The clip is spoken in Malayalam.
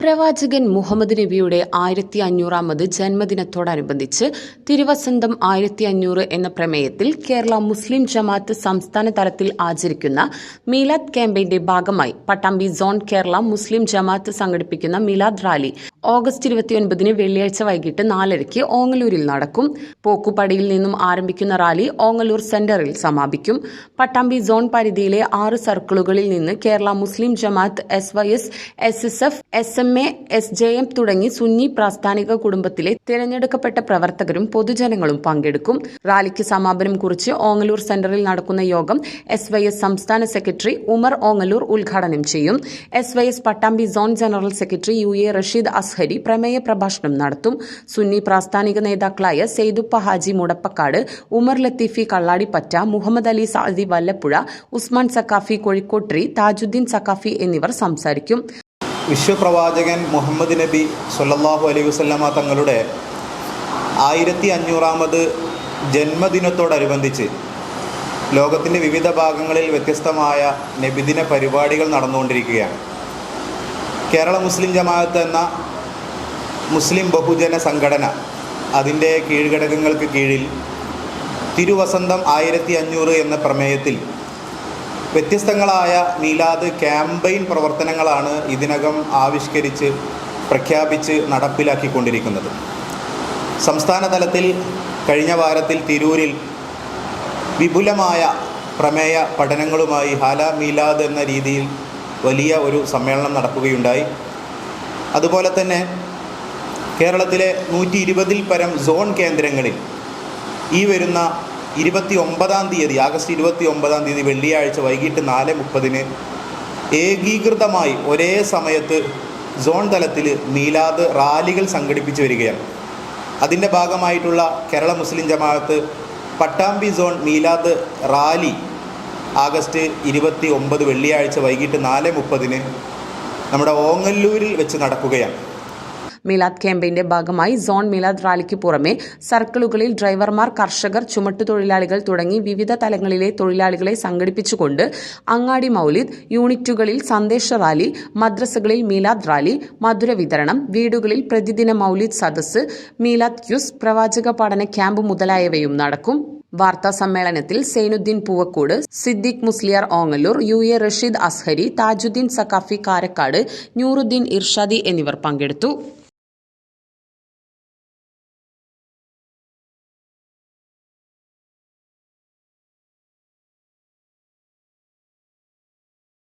പ്രവാചകൻ മുഹമ്മദ് നബിയുടെ ആയിരത്തി അഞ്ഞൂറാമത് ജന്മദിനത്തോടനുബന്ധിച്ച് തിരുവസന്തം ആയിരത്തി അഞ്ഞൂറ് എന്ന പ്രമേയത്തിൽ കേരള മുസ്ലിം ജമാഅത്ത് സംസ്ഥാന തലത്തിൽ ആചരിക്കുന്ന മീലാദ് ക്യാമ്പയിന്റെ ഭാഗമായി പട്ടാമ്പി സോൺ കേരള മുസ്ലിം ജമാഅത്ത് സംഘടിപ്പിക്കുന്ന മീലാദ് റാലി ഓഗസ്റ്റ് ഇരുപത്തിയൊൻപതിന് വെള്ളിയാഴ്ച വൈകിട്ട് നാലരയ്ക്ക് ഓങ്ങലൂരിൽ നടക്കും. പോക്കുപടിയിൽ നിന്നും ആരംഭിക്കുന്ന റാലി ഓങ്ങലൂർ സെന്ററിൽ സമാപിക്കും. പട്ടാമ്പി സോൺ പരിധിയിലെ ആറ് സർക്കിളുകളിൽ നിന്ന് Kerala Muslim Jamaat S Y S S S F S M A S J M തുടങ്ങി സുന്നി പ്രാസ്ഥാനിക കുടുംബത്തിലെ തിരഞ്ഞെടുക്കപ്പെട്ട പ്രവർത്തകരും പൊതുജനങ്ങളും പങ്കെടുക്കും. റാലിക്ക് സമാപനം കുറിച്ച് ഓങ്ങലൂർ സെന്ററിൽ നടക്കുന്ന യോഗം എസ് വൈ എസ് സംസ്ഥാന സെക്രട്ടറി ഉമർ ഓങ്ങലൂർ ഉദ്ഘാടനം ചെയ്യും. S Y S Pattambi zone general secretary U A Rasheed Azhari പ്രമേയ പ്രഭാഷണം നടത്തും. സുന്നി പ്രാസ്ഥാനിക നേതാക്കളായ സെയ്ദുപ്പ ഹാജി മുടപ്പക്കാട് ഉമർ ലത്തീഫി കള്ളാടിപ്പറ്റ മുഹമ്മദ് അലി സാദി വല്ലപ്പുഴ ഉസ്മാൻ സക്കാഫി കോഴിക്കോട്രി താജുദ്ദീൻ സക്കാഫി എന്നിവർ സംസാരിക്കും. വിശ്വപ്രവാചകൻ മുഹമ്മദ് നബി സൊല്ലാഹു അലൈഹി വസല്ലമ തങ്ങളുടെ ആയിരത്തി അഞ്ഞൂറാമത് ജന്മദിനത്തോടനുബന്ധിച്ച് ലോകത്തിന്റെ വിവിധ ഭാഗങ്ങളിൽ വ്യത്യസ്തമായ നബിദിന പരിപാടികൾ നടന്നുകൊണ്ടിരിക്കുകയാണ്. കേരള മുസ്ലിം ജമാഅത്ത് എന്ന മുസ്ലിം ബഹുജന സംഘടന അതിന്റെ കീഴ്ഘടകങ്ങൾക്ക് കീഴിൽ തിരുവസന്തം ആയിരത്തി അഞ്ഞൂറ് എന്ന പ്രമേയത്തിൽ വ്യത്യസ്തങ്ങളായ മീലാദ് ക്യാമ്പയിൻ പ്രവർത്തനങ്ങളാണ് ഇതിനകം ആവിഷ്കരിച്ച് പ്രഖ്യാപിച്ച് നടപ്പിലാക്കിക്കൊണ്ടിരിക്കുന്നത്. സംസ്ഥാന തലത്തിൽ കഴിഞ്ഞ വാരത്തിൽ തിരൂരിൽ വിപുലമായ പ്രമേയ പഠനങ്ങളുമായി ഹാല മീലാദ് എന്ന രീതിയിൽ വലിയ ഒരു സമ്മേളനം നടക്കുകയുണ്ടായി. അതുപോലെ തന്നെ കേരളത്തിലെ നൂറ്റി ഇരുപതിൽ പരം സോൺ കേന്ദ്രങ്ങളിൽ ഈ വരുന്ന ഇരുപത്തി ഒമ്പതാം തീയതി ആഗസ്റ്റ് ഇരുപത്തി ഒമ്പതാം തീയതി വെള്ളിയാഴ്ച വൈകിട്ട് നാല് മുപ്പതിന് ഏകീകൃതമായി ഒരേ സമയത്ത് സോൺ തലത്തിൽ മീലാദ് റാലികൾ സംഘടിപ്പിച്ചു വരികയാണ്. അതിന്റെ ഭാഗമായിട്ടുള്ള Kerala Muslim Jamaat Pattambi zone Milad rally August ഇരുപത്തി ഒമ്പത് വെള്ളിയാഴ്ച വൈകിട്ട് നാല് മുപ്പതിന് നമ്മുടെ ഓങ്ങല്ലൂരിൽ വെച്ച് നടക്കുകയാണ്. മീലാദ് ക്യാമ്പയിന്റെ ഭാഗമായി സോൺ മീലാദ് റാലിക്ക് പുറമെ സർക്കിളുകളിൽ ഡ്രൈവർമാർ കർഷകർ ചുമട്ടുതൊഴിലാളികൾ തുടങ്ങി വിവിധ തലങ്ങളിലെ തൊഴിലാളികളെ സംഘടിപ്പിച്ചുകൊണ്ട് അങ്ങാടി മൗലിദ് യൂണിറ്റുകളിൽ സന്ദേശ റാലി മദ്രസകളിൽ മീലാദ് റാലി മധുര വിതരണം വീടുകളിൽ പ്രതിദിന മൗലിദ് സദസ്സ് മീലാദ് ക്യൂസ് പ്രവാചക പഠന ക്യാമ്പ് മുതലായവയും നടക്കും. വാർത്താ സമ്മേളനത്തിൽ സൈനുദ്ദീൻ പൂവക്കോട് സിദ്ദിഖ് മുസ്ലിയാർ ഓങ്ങല്ലൂർ യു എ റഷീദ് അസ്ഹരി താജുദ്ദീൻ സക്കാഫി കാരക്കാട് നൂറുദ്ദീൻ ഇർഷാദി എന്നിവർ പങ്കെടുത്തു.